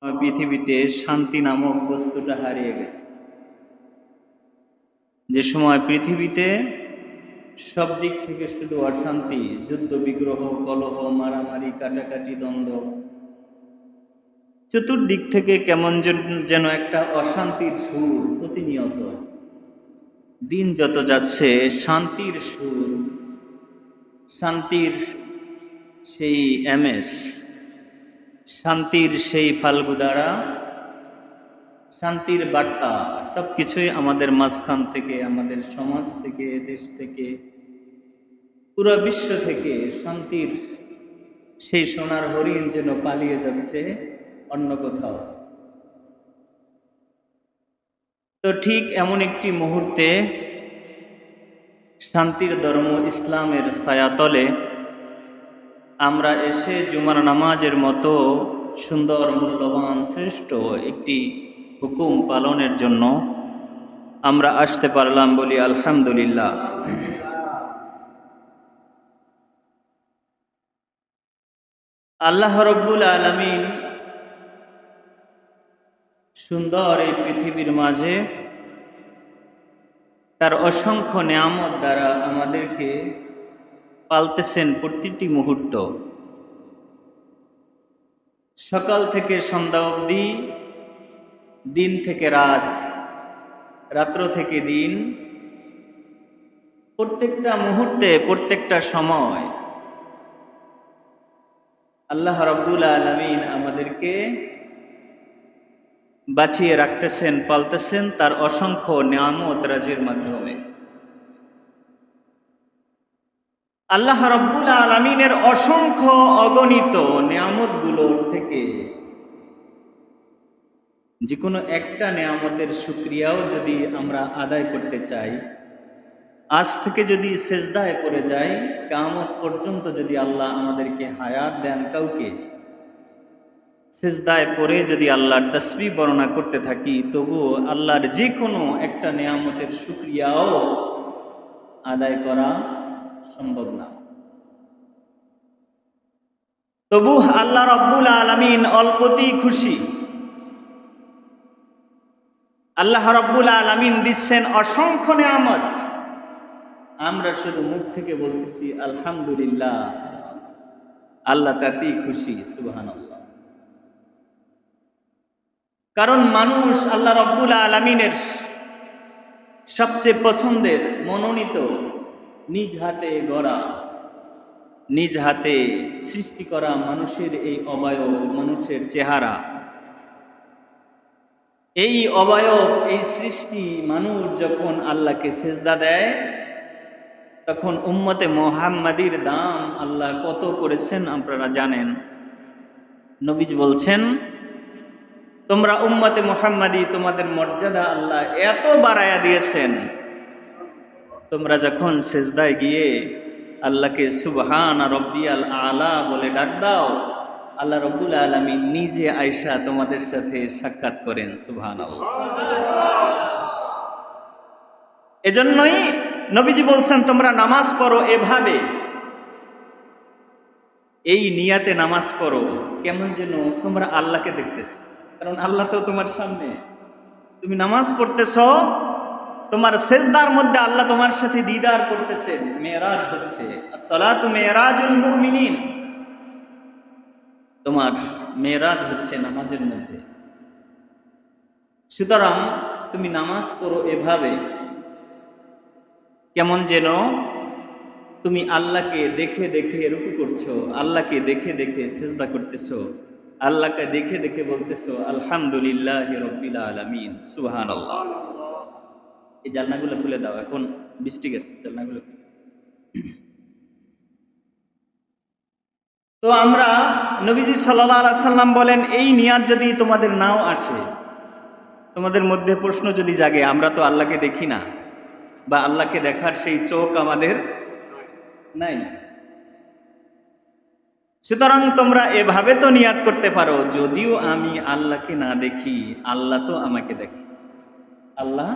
পৃথিবীতে শান্তি নামক বস্তুটা হারিয়ে গেছে। যে সময় পৃথিবীতে সব দিক থেকে শুধু অশান্তি, যুদ্ধ, বিগ্রহ, কলহ, মারামারি, কাটাকাটি, দ্বন্দ্ব, চতুর্দিক থেকে কেমন যেন- একটা অশান্তির সুর প্রতিনিয়ত। দিন যত যাচ্ছে, শান্তির সুর, শান্তির সেই এমএস শান্তির সেই ফাল্গু দ্বারা শান্তির বার্তা সব কিছুই আমাদের মাঝখান থেকে, আমাদের সমাজ থেকে, দেশ থেকে, পুরো বিশ্ব থেকে শান্তির সেই সোনার হরিণ যেন পালিয়ে যাচ্ছে অন্য কোথাও। তো ঠিক এমন একটি মুহূর্তে শান্তির ধর্ম ইসলামের ছায়াতলে আমরা এসে জুমার নামাজের মতো সুন্দর, মূল্যবান, শ্রেষ্ঠ একটি হুকুম পালনের জন্য আমরা আসতে পারলাম বলি আলহামদুলিল্লাহ। আল্লাহ রব্বুল আলমিন সুন্দর এই পৃথিবীর মাঝে তার অসংখ্য নিয়ামত দ্বারা আমাদেরকে পালতেছেন প্রতিটি মুহূর্ত। সকাল থেকে সন্ধ্যা অবধি, দিন থেকে রাত, রাত্র থেকে দিন, প্রত্যেকটা মুহূর্তে, প্রত্যেকটা সময় আল্লাহ রব্বুল আলমিন আমাদেরকে বাঁচিয়ে রাখতেছেন, পালতেছেন তার অসংখ্য নিয়ামত রাজির মাধ্যমে। আল্লাহ রব্বুল আলমিনের অসংখ্য অগণিত নিয়ামতগুলোর থেকে। যে কোনো একটা নিয়ামতের সুক্রিয়াও যদি আমরা আদায় করতে চাই, আজ থেকে যদি সেজদায় পড়ে যাই কামত পর্যন্ত যদি আল্লাহ আমাদেরকে হায়াত দেন কাউকে, সেজদায় পরে যদি আল্লাহর তসবি বর্ণনা করতে থাকি, তবুও আল্লাহর যে কোনো একটা নিয়ামতের সুক্রিয়াও আদায় করা সম্ভব না। তবু আল্লাহ রব্বুল আলমিন অল্পতেই খুশি। আল্লাহ রব্বুল আলমিন দিচ্ছেন অসংখ্য নিয়ামত। আমরা শুধু মুখ থেকে বলতেছি, আলহামদুলিল্লাহ। আল্লাহ তাতেই খুশি সুবাহান কারণ মানুষ আল্লাহ রব্বুল আলমিনের সবচেয়ে পছন্দের, মনোনীত নিজ হাতে গড়া, নিজ হাতে সৃষ্টি করা মানুষের এই অবয়ব, মানুষের চেহারা। এই অবয়ব, এই সৃষ্টি মানুষ যখন আল্লাহকে সেজদা দেয়, তখন উম্মতে মোহাম্মদীর দাম আল্লাহ কত করেছেন আপনারা জানেন? নবীজ বলছেন, তোমরা উম্মতে মোহাম্মদী, তোমাদের মর্যাদা আল্লাহ এত বাড়ায়া দিয়েছেন। তোমরা যখন সেজদায় গিয়ে আল্লাহকে সুবহান রব্বিয়াল আলা বলে ডাক দাও, আল্লাহ রব্বুল আলমী নিজে আয়সা তোমাদের সাথে সাক্ষাৎ করেন সুবহান এজন্যই নবীজি বলছেন, তোমরা নামাজ পড়ো এভাবে। এই নিয়াতে নামাজ পড়ো, কেমন যেন তোমরা আল্লাহকে দেখতেছো। কারণ আল্লাহ তো তোমার সামনে। তুমি নামাজ পড়তেছ তোমার সেজদার মধ্যে আল্লাহ তোমার সাথে দিদার করতেছেন মেয়েরাজ হচ্ছে। তোমার মেয়েরাজ হচ্ছে নামাজের মধ্যে। সুতরাং তুমি নামাজ পড়ো এভাবে। কেমন যেন তুমি আল্লাহকে দেখে দেখে রুকু করছ, আল্লাহকে দেখে দেখে সেজদা করতেছো, আল্লাহকে দেখে দেখে বলতেছো, আলহামদুলিল্লাহ রব্বিল আলামিন সুবহান আল্লাহ এই জানলাগুলো খুলে দাও, এখন বৃষ্টি গেছে খুলে তো আমরা নবীজি সাল্লাহ সাল্লাম বলেন, এই নিয়াত যদি তোমাদের নাও আসে, তোমাদের মধ্যে প্রশ্ন যদি জাগে, আমরা তো আল্লাহকে দেখি না, বা আল্লাহকে দেখার সেই চোখ আমাদের নাই। সুতরাং তোমরা এভাবে তো নিয়াদ করতে পারো, যদিও আমি আল্লাহকে না দেখি, আল্লাহ তো আমাকে দেখে। আল্লাহ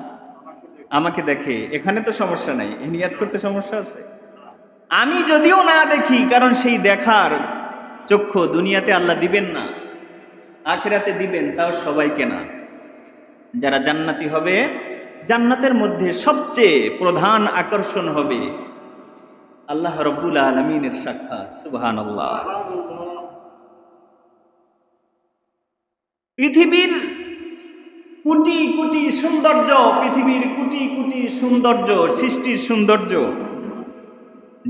আমাকে দেখে, এখানে তো সমস্যা নাই এই নিয়াত করতে সমস্যা আছে? আমি যদিও না দেখি, কারণ সেই দেখার চক্ষু দুনিয়াতে আল্লাহ দিবেন না, আখেরাতে দিবেন, তাও সবাইকে না। যারা জান্নাতি হবে, জান্নাতের মধ্যে সবচেয়ে প্রধান আকর্ষণ হবে আল্লাহ রব্বুল আলমিনের সাক্ষাৎ সুবহান আল্লাহ পৃথিবীর কোটি কোটি সৌন্দর্য, পৃথিবীর কোটি কোটি সৌন্দর্য, সৃষ্টির সৌন্দর্য।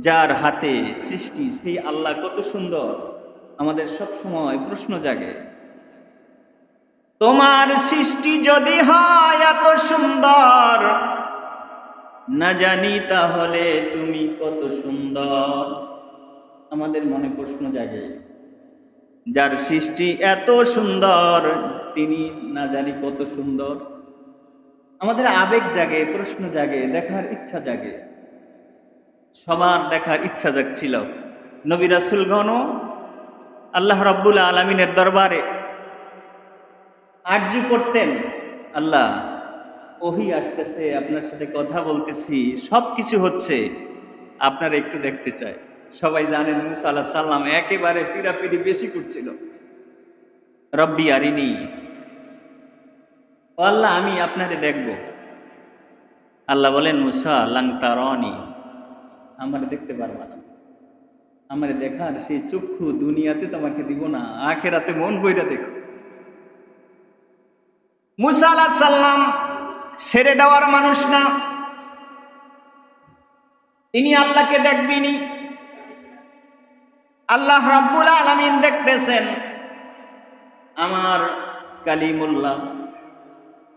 যার হাতে সৃষ্টি, সেই আল্লাহ কত সুন্দর। আমাদের সব সময় প্রশ্ন জাগে, তোমার সৃষ্টি যদি হয় এত সুন্দর, না জানি তাহলে তুমি কত সুন্দর। আমাদের মনে প্রশ্ন জাগে, যার সৃষ্টি এত সুন্দর তিনি না জানি কত সুন্দর। আমাদের আবেগ জাগে, প্রশ্ন জাগে, দেখার ইচ্ছা জাগে। সবার দেখার ইচ্ছা জাগছিল। নবী রাসুলগণও আল্লাহ রব্বুল আলমিনের দরবারে আর্জি করতেন। আল্লাহ, ওহি আসতেছে, আপনার সাথে কথা বলতেছি সব কিছু হচ্ছে। আপনারা একটু দেখতে চাই। সবাই জানেন মুসা আল্লাহ সাল্লাম একেবারে পিড়াপিড়ি বেশি করছিল। রব্বি আরিনি। আল্লাহ, আমি আপনারে দেখব। আল্লাহ বলেন, মুসা লাংতারনি আমার দেখতে পারবা না। আমার দেখার সেই চক্ষু দুনিয়াতে তোমাকে দিব না, আখেরাতে মন বইটা দেখো। মুসা আলাহ সাল্লাম ছেড়ে দেওয়ার মানুষ না। তিনি আল্লাহকে দেখবিনি আল্লাহ রাব্বুল আলামিন দেখতেছেন। আমার কালিমুল্লাহ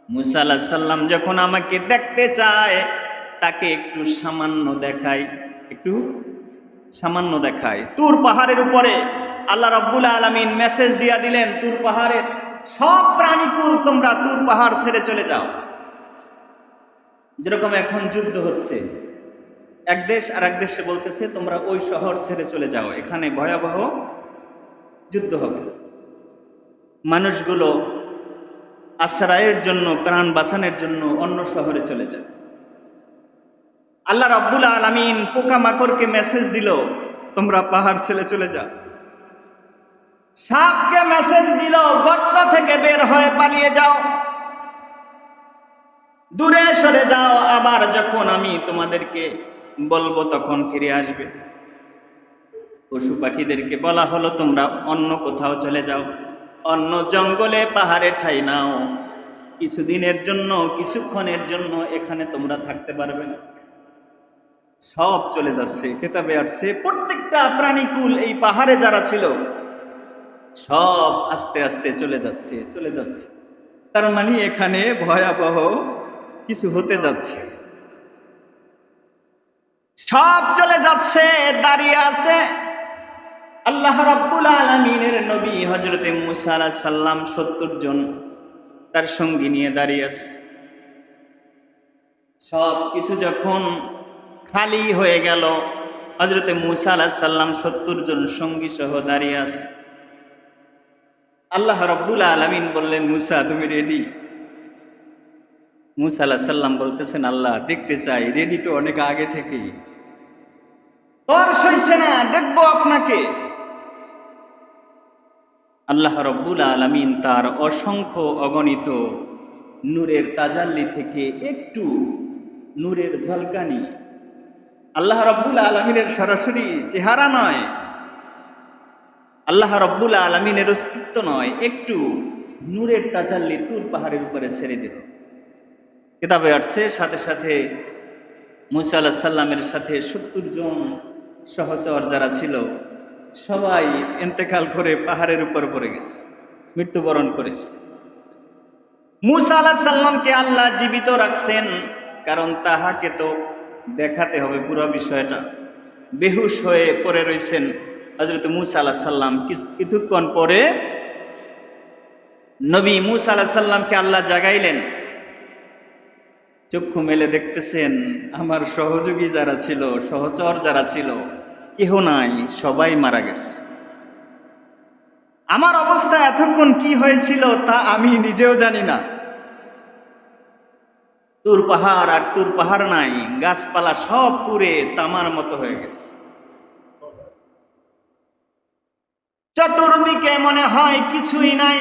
মুসা সাল্লাম যখন আমাকে দেখতে চায়, তাকে একটু সামান্য দেখায় একটু সামান্য দেখায় তুর পাহাড়ের উপরে আল্লাহ রব্বুল আলমিন মেসেজ দিয়া দিলেন, তুর পাহাড়ের সব প্রাণীকুল তোমরা তুর পাহাড় ছেড়ে চলে যাও। যেরকম এখন যুদ্ধ হচ্ছে, এক দেশ আর এক দেশে বলতেছে, তোমরা ওই শহর ছেড়ে চলে যাও, এখানে ভয়াবহ যুদ্ধ হবে। মানুষগুলো আশ্রয়ের জন্য, প্রাণ বাঁচানোর জন্য অন্য শহরে চলে যায়। আল্লাহ রব্বুল আলমিন পোকামাকড়কে মেসেজ দিল, তোমরা পাহাড় ছেড়ে চলে যাও। সাপকে মেসেজ দিল, গর্ত থেকে বের হয়ে পালিয়ে যাও। দূরে সরে যাও, আবার যখন আমি তোমাদেরকে বলব তখন ফিরে আসবে। পশু পাখিদেরকে বলা হলো, তোমরা অন্য কোথাও চলে যাও। অন্য জঙ্গলে পাহাড়ে ঠাই নাও। কিছুদিনের জন্য, কিছুক্ষণের জন্য এখানে তোমরা থাকতে পারবে না। সব চলে যাচ্ছে, কেতাবে আসছে। প্রত্যেকটা প্রাণীকুল এই পাহাড়ে যারা ছিল, সব আস্তে আস্তে চলে যাচ্ছে চলে যাচ্ছে। তার মানে এখানে ভয়াবহ কিছু হতে যাচ্ছে। সব চলে যাচ্ছে, দাঁড়িয়ে আছে। আল্লাহ রাব্বুল আলমিনের নবী হজরতে মুসা আলাহ সাল্লাম সত্তর জন তার সঙ্গী নিয়ে দাঁড়িয়ে আছে। সব কিছু যখন খালি হয়ে গেল হজরতে মুসা আলাহ সাল্লাম সত্তর জন সঙ্গী সহ দাঁড়িয়ে আছে। আল্লাহ রব্বুল আলমিন বললেন, মুসা, তুমি রেডি মুসা আল্লাহ সাল্লাম বলতেছেন, আল্লাহ, দেখতে চাই রেডি তো অনেক আগে থেকেই। তোর সইছে না, দেখব আপনাকে। আল্লাহ রব্বুল আলমিন তার অসংখ্য অগণিত নূরের তাজাল্লি থেকে একটু নূরের ঝলকানি। আল্লাহ রব্বুল আলমিনের সরাসরি চেহারা নয়, আল্লাহ রব্বুল আলমিনের অস্তিত্ব নয়, একটু নূরের তাজাল্লি তুর পাহাড়ের উপরে ছেড়ে দিল। কিতাবে আসছে, সাথে সাথে মুসা আল্লাহ সাল্লামের সাথে সত্তর জন সহচর যারা ছিল সবাই এন্তেকাল করে পাহাড়ের উপর পড়ে গেছে, মৃত্যুবরণ করেছে। মুসা আল্লাহ সাল্লামকে আল্লাহ জীবিত রাখছেন, কারণ তাহাকে তো দেখাতে হবে পুরো বিষয়টা। বেহুশ হয়ে পড়ে রয়েছেন হজরত মুসা আল্লাহ সাল্লাম কিছুক্ষণ পরে নবী মুসা আল্লাহ সাল্লামকে আল্লাহ জাগাইলেন। চক্ষু মেলে দেখতেছেন, আমার সহযোগী যারা ছিল, সহচর যারা ছিল কেহ নাই, সবাই মারা গেছে। আমার অবস্থা এতক্ষণ কি হয়েছিল তা আমি নিজেও জানি না। তুর পাহাড় আর তুর পাহাড় নাই, গাছপালা সব পুরে তামার মতো হয়ে গেছে। চতুর্দিকে মনে হয় কিছুই নাই।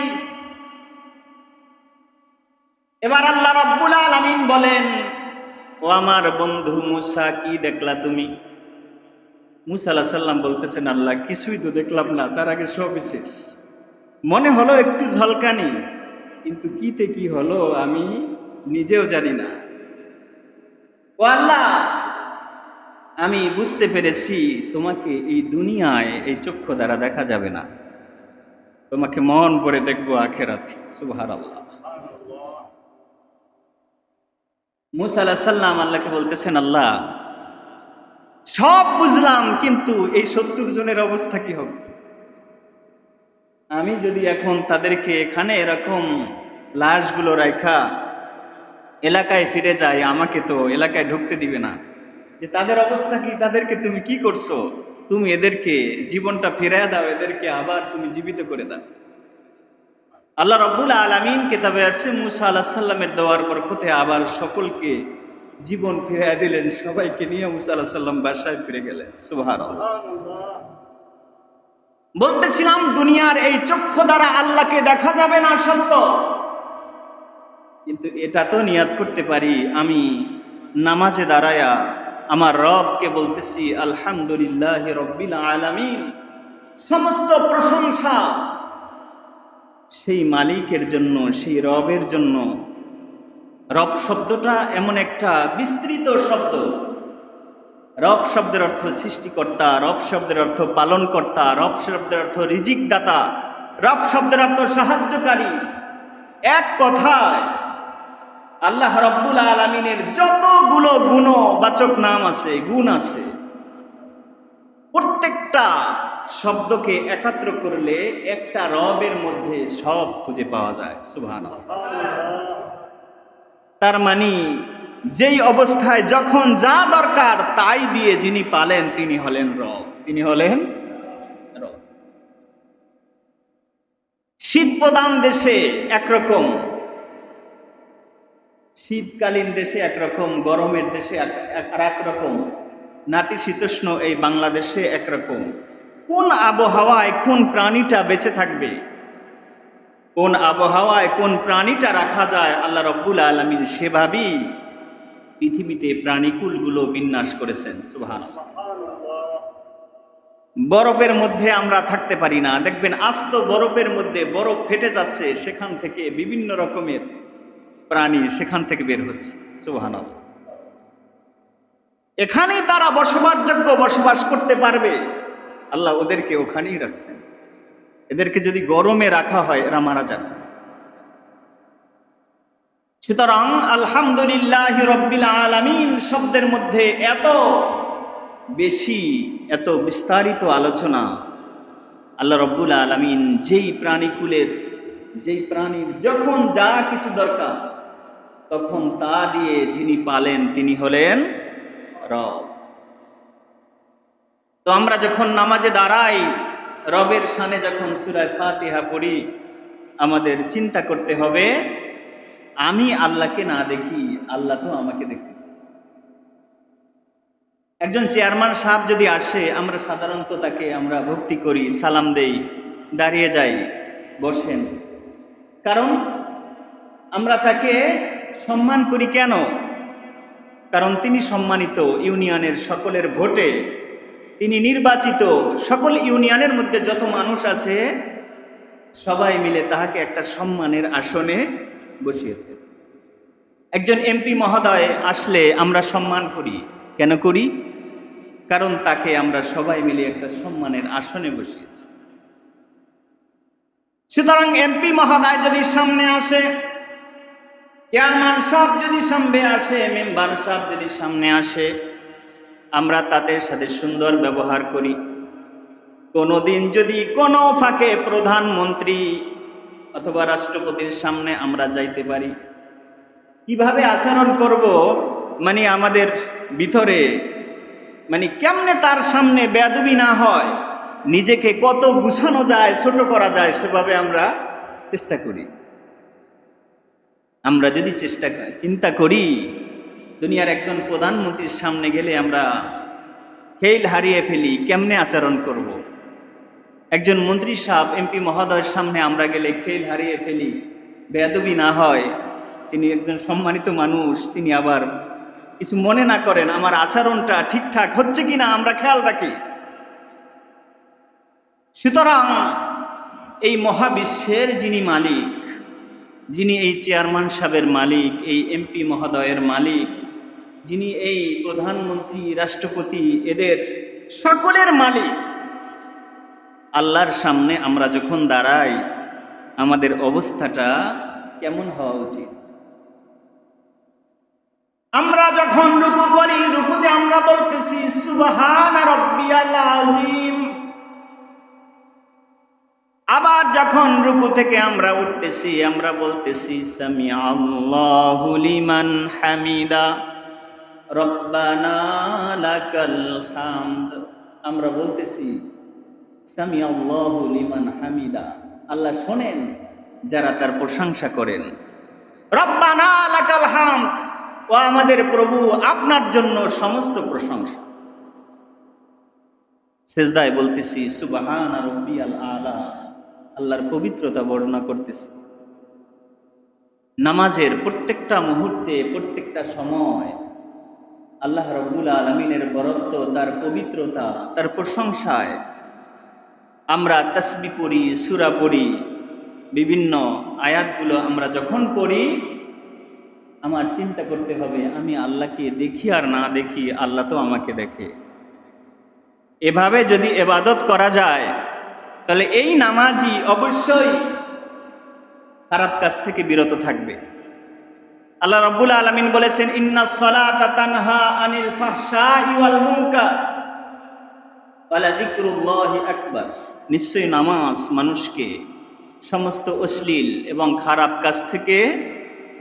এবার আল্লাহ রব্বুল আলামিন বলেন, ও আমার বন্ধু মুসা, কি দেখলা তুমি? মুসা আল্লাহ সাল্লাম বলতেছেন, আল্লাহ, কিছুই তো দেখলাম না, তার আগে সবই শেষ। মনে হলো একটু ঝলকানি, কিন্তু কিতে কি হলো আমি নিজেও জানি না। ও আল্লাহ, আমি বুঝতে পেরেছি তোমাকে এই দুনিয়ায় এই চক্ষু দ্বারা দেখা যাবে না। তোমাকে মন ভরে দেখব আখেরাত সুবহার আল্লাহ মুসা আল্লাহ সাল্লাম আল্লাহকে বলতেছেন, আল্লাহ সব বুঝলাম, কিন্তু এই সত্তর জনের অবস্থা কি হবে? আমি যদি এখন তাদেরকে এখানে এরকম লাশগুলো রাখা এলাকায় ফিরে যাই, আমাকে তো এলাকায় ঢুকতে দিবে না। যে তাদের অবস্থা কি? তাদেরকে তুমি কি করছ? তুমি এদেরকে জীবনটা ফিরায় দাও, এদেরকে আবার তুমি জীবিত করে দাও। আল্লাহ রব্বুল আলমিন কেতাবে আসছে, মুসা আল্লাহ সাল্লামের দেওয়ার বরকতে আবার সকলকে জীবন ফিরিয়ে দিলেন, সবাইকে নিয়ে মুসা সাল্লাম বাসায় ফিরে গেলেন। সুভার বলতেছিলাম, দুনিয়ার এই চক্ষু দ্বারা আল্লাহকে দেখা যাবে না সত্য। কিন্তু এটা তো নিয়াদ করতে পারি, আমি নামাজে দাঁড়ায়া আমার রবকে বলতেছি, আলহামদুলিল্লাহ রব্বিল আলামিন। সমস্ত প্রশংসা সেই মালিকের জন্য, সেই রবের জন্য রব শব্দটা এমন একটা বিস্তৃত শব্দ। রব শব্দের অর্থ সৃষ্টিকর্তা, রব শব্দের অর্থ পালনকর্তা, রব শব্দের অর্থ রিজিক দাতা রব শব্দের অর্থ সাহায্যকারী। এক কথায়, আল্লাহ রব্বুল আলমিনের যতগুলো গুণবাচক নাম আছে, গুণ আছে, প্রত্যেকটা শব্দকে একাত্র করলে একটা রবের মধ্যে সব খুঁজে পাওয়া যায়। সুভান তার মানে যেই অবস্থায় যখন যা দরকার তাই দিয়ে যিনি পালেন, তিনি হলেন রব। তিনি হলেন রব। শীত প্রধান দেশে একরকম, শীতকালীন দেশে একরকম, গরমের দেশে আর একরকম নাতিশীতোষ্ণ এই বাংলাদেশে একরকম। কোন আবহাওয়ায় কোন প্রাণীটা বেঁচে থাকবে? কোন আবহাওয়ায় কোন প্রাণীটা রাখা যায়, আল্লাহ রব্বুল আলমিন সেভাবেই পৃথিবীতে প্রাণীকুলগুলো বিন্যাস করেছেন সুহান বরফের মধ্যে আমরা থাকতে পারি না। দেখবেন আস্ত বরফের মধ্যে বরফ ফেটে যাচ্ছে, সেখান থেকে বিভিন্ন রকমের প্রাণী সেখান থেকে বের হচ্ছে সুহান এখানেই তারা বসবাসযোগ্য বসবাস করতে পারবে। আল্লাহ ওদেরকে ওখানেই রাখছেন। এদেরকে যদি গরমে রাখা হয়, এরা মারা যাবে। সুতরাং আলহামদুলিল্লাহ রব্বিল আলামিন শব্দের মধ্যে এত বেশি, এত বিস্তারিত আলোচনা আল্লাহ রব্বুল আলমিন যেই প্রাণীকুলের, যেই প্রাণীর যখন যা কিছু দরকার, তখন তা দিয়ে যিনি পালেন, তিনি হলেন রব। তো আমরা যখন নামাজে দাঁড়াই রবের সানে যখন সুরায় ফাতিহা পড়ি, আমাদের চিন্তা করতে হবে, আমি আল্লাহকে না দেখি, আল্লাহ তো আমাকে দেখতেছি। একজন চেয়ারম্যান সাহেব যদি আসে, আমরা সাধারণত তাকে আমরা ভক্তি করি, সালাম দেই, দাঁড়িয়ে যাই, বসেন। কারণ আমরা তাকে সম্মান করি কেন? কারণ তিনি সম্মানিত ইউনিয়নের সকলের ভোটে তিনি নির্বাচিত সকল ইউনিয়নের মধ্যে যত মানুষ আছে, সবাই মিলে তাহাকে একটা সম্মানের আসনে বসিয়েছে। একজন এমপি মহোদয় আসলে আমরা সম্মান করি। কেন করি? কারণ তাকে আমরা সবাই মিলে একটা সম্মানের আসনে বসিয়েছি। সুতরাং এমপি মহোদয় যদি সামনে আসে, চেয়ারম্যান সব যদি সামনে আসে, মেম্বার সব যদি সামনে আসে আমরা তাদের সাথে সুন্দর ব্যবহার করি। কোনোদিন যদি কোনো ফাঁকে প্রধানমন্ত্রী অথবা রাষ্ট্রপতির সামনে আমরা যাইতে পারি, কীভাবে আচরণ করব মানে আমাদের ভিতরে? মানে কেমনে তার সামনে বেদবি না হয়? নিজেকে কত গুছানো যায়, ছোট করা যায়, সেভাবে আমরা চেষ্টা করি। আমরা যদি চেষ্টা চিন্তা করি দুনিয়ার একজন প্রধানমন্ত্রীর সামনে গেলে আমরা খেল হারিয়ে ফেলি, কেমনে আচরণ করব। একজন মন্ত্রী সাহেব, এমপি মহোদয়ের সামনে আমরা গেলে খেল হারিয়ে ফেলি বেদবি না হয় তিনি একজন সম্মানিত মানুষ, তিনি আবার কিছু মনে না করেন, আমার আচরণটা ঠিকঠাক হচ্ছে কিনা আমরা খেয়াল রাখি সুতরাং এই মহাবিশ্বের যিনি মালিক, যিনি এই চেয়ারম্যান সাহেবের মালিক, এই এমপি মহোদয়ের মালিক যিনি এই প্রধানমন্ত্রী, রাষ্ট্রপতি, এদের সকলের মালিক। আল্লাহর সামনে আমরা যখন দাঁড়াই, আমাদের অবস্থাটা কেমন হওয়া উচিত? আমরা যখন রুকু করি, রুকুতে আমরা বলতেছি, সুবহান আযীম আবার যখন রুকু থেকে আমরা উঠতেছি, আমরা বলতেছি সামি আল্লাহু হামিদা। হামদ। আমরা বলতেছি লিমান হামিদা। আল্লাহ শোনেন, যারা তার প্রশংসা করেন। ও আমাদের প্রভু, আপনার জন্য সমস্ত প্রশংসা। সেজদায় বলতেছি, সুবাহান রফিয়াল আলা। আল্লাহর পবিত্রতা বর্ণনা করতেছি। নামাজের প্রত্যেকটা মুহূর্তে, প্রত্যেকটা সময় আল্লাহ রব্বুল আলমিনের বরত্ব, তার পবিত্রতা, তার প্রশংসায় আমরা তসবি পড়ি, সুরা পড়ি, বিভিন্ন আয়াতগুলো আমরা যখন পড়ি, আমার চিন্তা করতে হবে, আমি আল্লাহকে দেখি আর না দেখি, আল্লাহ তো আমাকে দেখে। এভাবে যদি এবাদত করা যায়, তাহলে এই নামাজি অবশ্যই খারাপ কাজ থেকে বিরত থাকবে। আল্লাহ রাব্বুল আলামিন বলেছেন, ইন্না সলাতা তানহা আনিল ফাহশাই ওয়াল মুনকার ওয়ালা যিকরুল্লাহি আকবার। নিশ্চয়ই নামাজ মানুষকে সমস্ত অশ্লীল এবং খারাপ কাজ থেকে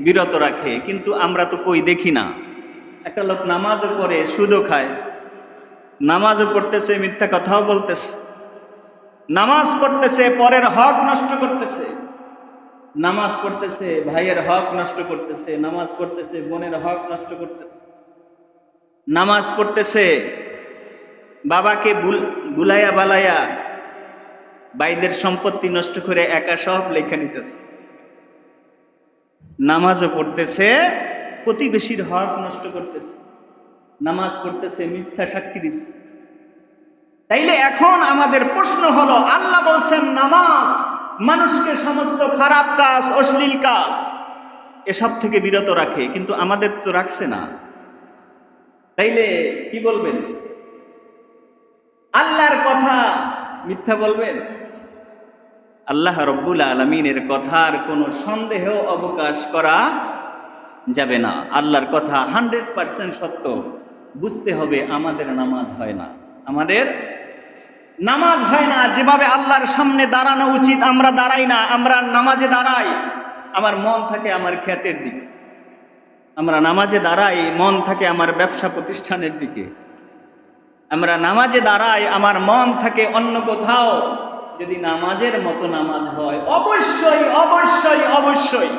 বিরত রাখে, কিন্তু আমরা তো কই দেখি না। একটা লোক নামাজও পড়ে, সুদও খায়, নামাজও পড়তেছে, মিথ্যা কথাও বলতেছে, নামাজ পড়তেছে, পরের হক নষ্ট করতেছে। নামাজ পড়তেছে, ভাইয়ের হক নষ্ট করতেছে, নামাজ পড়তেছে, বোনের হক নষ্ট করতেছে। নামাজ পড়তেছে, বাবাকে বুলাইয়া বালাইয়া বাইদের সম্পত্তি নষ্ট করে একা সব লেখা নিতেছে। নামাজও পড়তেছে, প্রতিবেশীর হক নষ্ট করতেছে। নামাজ পড়তেছে, মিথ্যা সাক্ষী দিচ্ছে তাইলে এখন আমাদের প্রশ্ন হলো, আল্লাহ বলছেন, নামাজ মানুষকে সমস্ত খারাপ কাজ, অশ্লীল কাজ এসব থেকে বিরত রাখে, কিন্তু আমাদের তো রাখছে না। তাইলে কি বলবেন? আল্লাহর কথা মিথ্যা বলবেন? আল্লাহ রব্বুল আলমিনের কথার কোনো সন্দেহ, অবকাশ করা যাবে না। আল্লাহর কথা হান্ড্রেড পার্সেন্ট সত্য। বুঝতে হবে আমাদের নামাজ হয় না। আমাদের নামাজ হয় না, যেভাবে আল্লাহর সামনে দাঁড়ানো উচিত, আমরা দাঁড়াই না, আমরা নামাজে দাঁড়াই। আমার মন থাকে আমার খ্যাতের দিকে। আমরা নামাজে দাঁড়াই, মন থাকে আমার ব্যবসা প্রতিষ্ঠানের দিকে। আমরা নামাজে দাঁড়াই, আমার মন থাকে অন্য কোথাও। যদি নামাজের মতো নামাজ হয়, অবশ্যই অবশ্যই অবশ্যই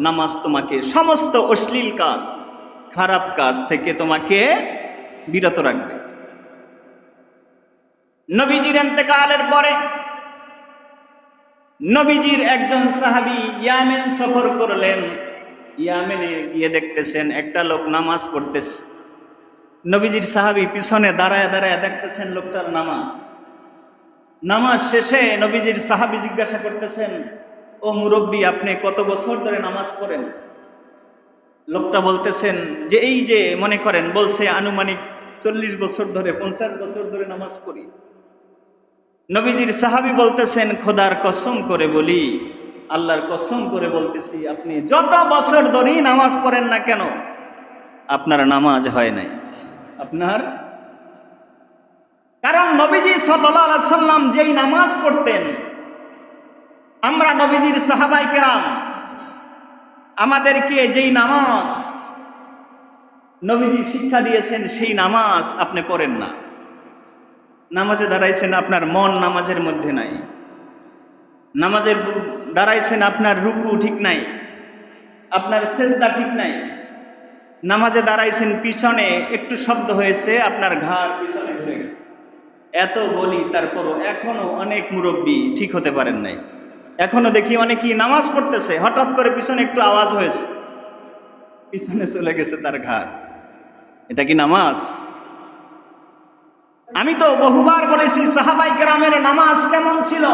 নামাজ তোমাকে সমস্ত অশ্লীল কাজ, খারাপ কাজ থেকে তোমাকে বিরত রাখবে। নবীজির এতেকালের পরে নবীজির একজন সাহাবি ইয়ামেন সফর করলেন। ইয়ামেনে গিয়ে দেখতেছেন, একটা লোক নামাজ পড়তেছে। নবীজির সাহাবি পিছনে দাঁড়ায় দাঁড়ায় দেখতেছেন লোকটার নামাজ। নামাজ শেষে নবীজির সাহাবি জিজ্ঞাসা করতেছেন, ও মুরব্বী, আপনি কত বছর ধরে নামাজ পড়েন? লোকটা বলতেছেন, যে এই যে, মনে করেন, বলছে আনুমানিক চল্লিশ বছর ধরে, পঞ্চাশ বছর ধরে নামাজ পড়ি। নবীজির সাহাবি বলতেছেন, খোদার কসম করে বলি, আল্লাহর কসম করে বলতেছি, আপনি যত বছর ধরেই নামাজ পড়েন না কেন, আপনার নামাজ হয় নাই। আপনার? কারণ নবীজি সাল্লাম যেই নামাজ পড়তেন, আমরা নবীজির সাহাবাই কেরাম, আমাদেরকে যেই নামাজ নবীজি শিক্ষা দিয়েছেন, সেই নামাজ আপনি পড়েন না। নামাজে দাঁড়াইছেন আপনার মন নামাজের মধ্যে নাই। নামাজের দাঁড়াইছেন আপনার রুকু ঠিক নাই। আপনার সেজদা ঠিক নাই। নামাজে দাঁড়াইছেন পিছনে একটু শব্দ হয়েছে, আপনার ঘাড় পিছনে ঘুরে গেছে। এত বলি, তারপরও এখনও অনেক মুরব্বী ঠিক হতে পারেন নাই। এখনও দেখি অনেকেই নামাজ পড়তেছে, হঠাৎ করে পিছনে একটু আওয়াজ হয়েছে। পিছনে চলে গেছে তার ঘাড় এটা কি নামাজ? আমি তো বহুবার বলেছি, সাহাবাই কেরামের নামাজ কেমন ছিল?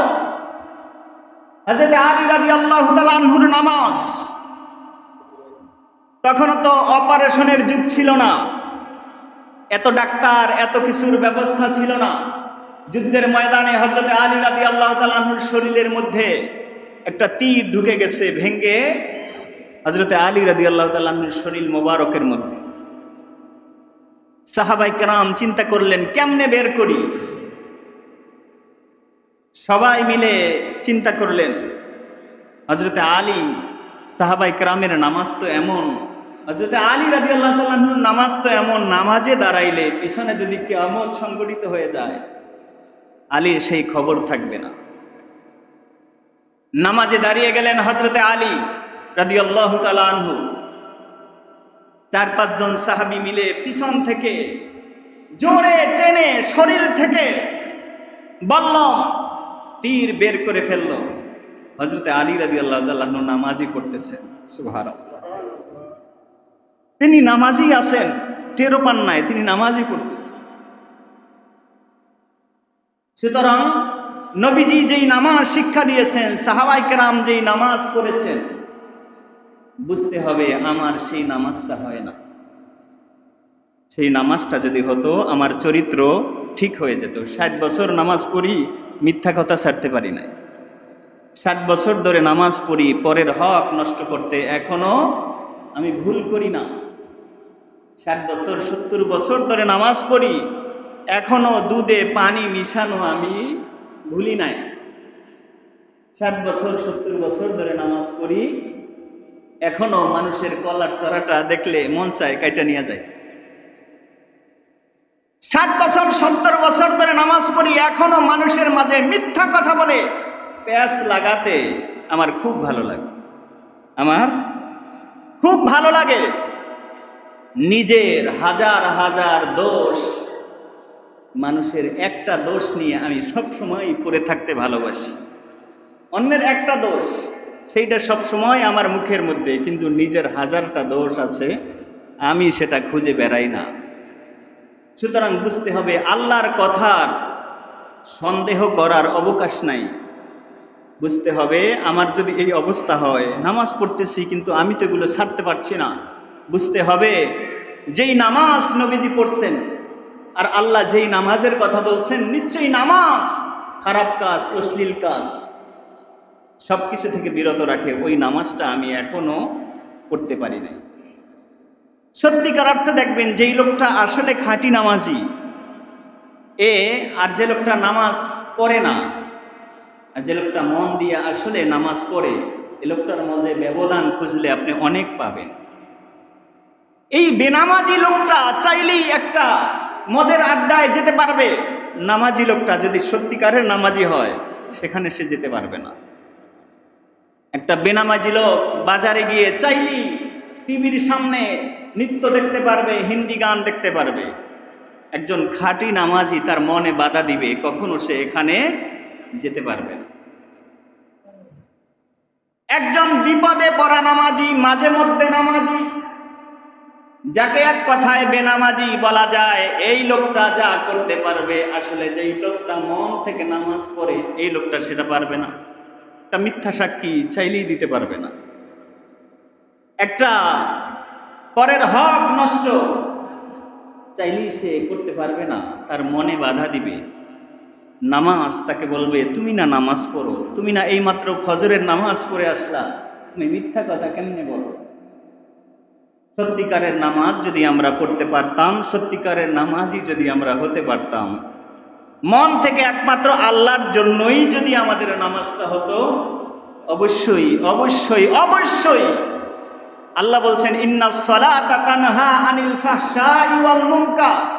আল্লাহ নামাজ। তখনও তো অপারেশনের যুগ ছিল না। এত ডাক্তার, এত কিছুর ব্যবস্থা ছিল না। যুদ্ধের ময়দানে হজরত আলী রাদি আল্লাহ তালাহুর শরীরের মধ্যে একটা তীর ঢুকে গেছে ভেঙ্গে হজরতে আলী রাদি আল্লাহ তালাহুর শরীর মোবারকের মধ্যে। সাহাবাই কেরাম চিন্তা করলেন, কেমনে বের করি? সবাই মিলে চিন্তা করলেন হজরতে আলী, সাহাবাই কেরামের নামাজ তো এমন। হজরতে আলী রাজি আল্লাহ নামাজ তো এমন, নামাজে দাঁড়াইলে পিছনে যদি কেমন সংগঠিত হয়ে যায়, আলীর সেই খবর থাকবে না। নামাজে দাঁড়িয়ে গেলেন হজরতে আলী রাদি আল্লাহ আনহু। চার পাঁচজন সাহাবি মিলে পিছন থেকে জোরে টেনে শরীর থেকে বললাম তীর বের করে ফেলল। হজরতে আলী রাজি আল্লাহ নামাজই পড়তেছেন। সুভার তিনি নামাজি আছেন টেরো পান নাই, তিনি নামাজই পড়তেছেন। সুতরাং নবীজি যেই নামাজ শিক্ষা দিয়েছেন, সাহাবাই কেরাম যেই নামাজ পড়েছেন বুঝতে হবে আমার সেই নামাজটা হয় না। সেই নামাজটা যদি হতো, আমার চরিত্র ঠিক হয়ে যেত। ষাট বছর নামাজ পড়ি, মিথ্যা কথা ছাড়তে পারি নাই। ষাট বছর ধরে নামাজ পড়ি, পরের হক নষ্ট করতে এখনও আমি ভুল করি না। ষাট বছর, সত্তর বছর ধরে নামাজ পড়ি, এখনও দুধে পানি মিশানো আমি ভুলি নাই। ষাট বছর, সত্তর বছর ধরে নামাজ পড়ি এখনও মানুষের কলার চড়াটা দেখলে মন চায় কাইটা নিয়ে যায়। ষাট বছর, সত্তর বছর ধরে নামাজ পড়ি, এখনও মানুষের মাঝে মিথ্যা কথা বলে। প্যাস লাগাতে আমার খুব ভালো লাগে। আমার খুব ভালো লাগে। নিজের হাজার হাজার দোষ, মানুষের একটা দোষ নিয়ে আমি সব সময় পড়ে থাকতে ভালোবাসি। অন্যের একটা দোষ সেইটা সব সময় আমার মুখের মধ্যে, কিন্তু নিজের হাজারটা দোষ আছে, আমি সেটা খুঁজে বেড়াই না। সুতরাং বুঝতে হবে, আল্লাহর কথার সন্দেহ করার অবকাশ নাই। বুঝতে হবে, আমার যদি এই অবস্থা হয়, নামাজ পড়তেছি, কিন্তু আমি তো এগুলো ছাড়তে পারছি না। বুঝতে হবে, যেই নামাজ নবীজি পড়ছেন, আর আল্লাহ যেই নামাজের কথা বলছেন, নিশ্চয়ই নামাজ খারাপ কাজ, অশ্লীল কাজ। সব কিছু থেকে বিরত রাখে, ওই নামাজটা আমি এখনও পড়তে পারি নাই। সত্যিকার অর্থে দেখবেন, যেই লোকটা আসলে খাঁটি নামাজি, এ আর যে লোকটা নামাজ পড়ে না, আর যে লোকটা মন দিয়ে আসলে নামাজ পড়ে, এ লোকটার মজে ব্যবধান খুঁজলে আপনি অনেক পাবেন। এই বেনামাজি লোকটা চাইলেই একটা মদের আড্ডায় যেতে পারবে। নামাজি লোকটা যদি সত্যিকারের নামাজি হয়, সেখানে সে যেতে পারবে না। একটা বেনামাজি লোক বাজারে গিয়ে চাইলেই টিভির সামনে নৃত্য দেখতে পারবে, হিন্দি গান দেখতে পারবে। একজন খাঁটি নামাজি তার মনে বাধা দিবে, কখনো সে এখানে যেতে পারবে না। একজন বিপদে পড়া নামাজি, মাঝে মধ্যে নামাজি, যাকে এক কথায় বেনামাজি বলা যায়, এই লোকটা যা করতে পারবে, আসলে যেই লোকটা মন থেকে নামাজ পড়ে, এই লোকটা সেটা পারবে না। একটা মিথ্যা সাক্ষী চাইলেই দিতে পারবে না। একটা পরের হক নষ্ট চাইলেই সে করতে পারবে না, তার মনে বাধা দিবে। নামাজ তাকে বলবে, তুমি না নামাজ পড়ো, তুমি না এইমাত্র ফজরের নামাজ পড়ে আসলা, তুমি মিথ্যা কথা কেমনে বলো? সত্যিকারের নামাজ যদি আমরা পড়তে পারতাম, সত্যিকারের নামাজই যদি আমরা হতে পারতাম মন থেকে একমাত্র আল্লাহর জন্যই যদি আমাদের নামাজটা হতো, অবশ্যই অবশ্যই অবশ্যই। আল্লাহ বলছেন ইন্না সলাতা কানহা আনিল ফাহশাই ওয়াল মুনকার।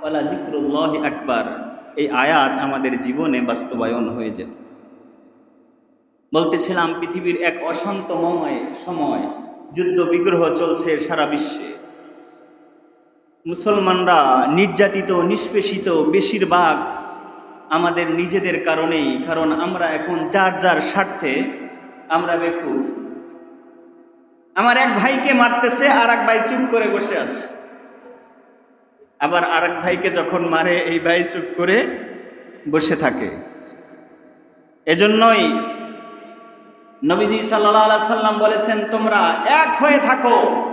ওয়ালা জিকরুল্লাহি আকবার। এই আয়াত আমাদের জীবনে বাস্তবায়ন হয়ে যেত। বলতেছিলাম, পৃথিবীর এক অশান্তময় সময়, যুদ্ধ বিগ্রহ চলছে সারা বিশ্বে। মুসলমানরা নির্যাতিত, নিষ্পেষিত বেশিরভাগ আমাদের নিজেদের কারণেই, কারণ আমরা এখন যার যার স্বার্থে আমরা বেকুব। আমার এক ভাইকে মারতেছে আর এক ভাই চুপ করে বসে আছে। আবার আর এক ভাইকে যখন মারে, এই ভাই চুপ করে বসে থাকে। এজন্যই নবীজি সাল্লাহ সাল্লাম বলেছেন, তোমরা এক হয়ে থাকো।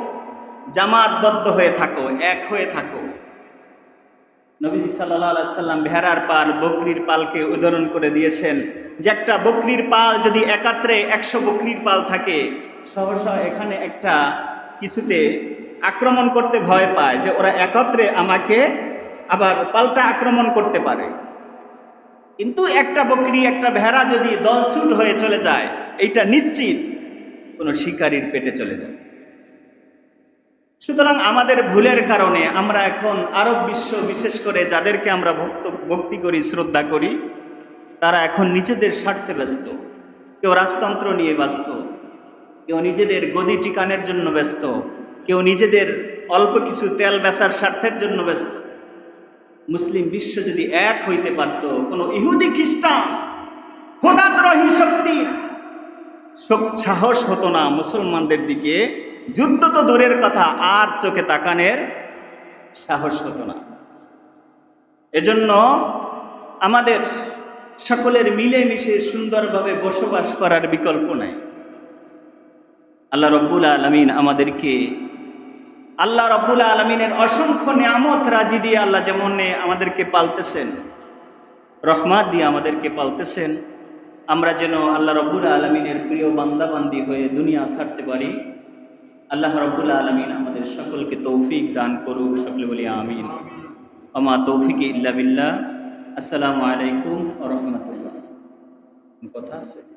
জামাতবদ্ধ হয়ে থাকো, এক হয়ে থাকো। নবীজি সাল্লাহ সাল্লাম ভেড়ার পাল, বকরির পালকে উদাহরণ করে দিয়েছেন যে একটা বকরির পাল যদি একাত্রে একশো বকরির পাল থাকে সহসা এখানে একটা কিছুতে আক্রমণ করতে ভয় পায় যে ওরা একত্রে আমাকে আবার পাল্টা আক্রমণ করতে পারে। কিন্তু একটা বকরি, একটা ভেড়া যদি দলছুট হয়ে চলে যায়, এইটা নিশ্চিত কোনো শিকারীর পেটে চলে যায় সুতরাং আমাদের ভুলের কারণে আমরা এখন আরব বিশ্ব, বিশেষ করে যাদেরকে আমরা ভক্ত, ভক্তি করি, শ্রদ্ধা করি, তারা এখন নিজেদের স্বার্থে ব্যস্ত। কেউ রাজতন্ত্র নিয়ে ব্যস্ত, কেউ নিজেদের গদি টিকানের জন্য ব্যস্ত, কেউ নিজেদের অল্প কিছু তেল বেচার স্বার্থের জন্য ব্যস্ত। মুসলিম বিশ্ব যদি এক হইতে পারত কোনো ইহুদি খ্রিস্টান, খোদাদ্রোহী শক্তির সাহস হতো না মুসলমানদের দিকে। যুদ্ধ তো দূরের কথা, আর চোখে তাকানের সাহস হতো না। এজন্য আমাদের সকলের মিলেমিশে সুন্দরভাবে বসবাস করার বিকল্প নাই। আল্লাহ রব্বুল আলমিন আমাদেরকে আল্লাহ রব্বুল আলমিনের অসংখ্য নিয়ামত রাজি দিয়ে আল্লাহ যেমন আমাদেরকে পালতেছেন, রহমাত দিয়ে আমাদেরকে পালতেছেন, আমরা যেন আল্লাহ রব্বুল আলমিনের প্রিয় বান্দাবান্দি হয়ে দুনিয়া ছাড়তে পারি। আল্লাহ রবুল আলমিন আমাদের সকলকে তৌফিক দান করুক, সকলে বলি আমিন। আমা তৌফিক ইল্লা বিল্লাহ। আসসালামু আলাইকুম রহমতুল্লাহ। কথা আছে?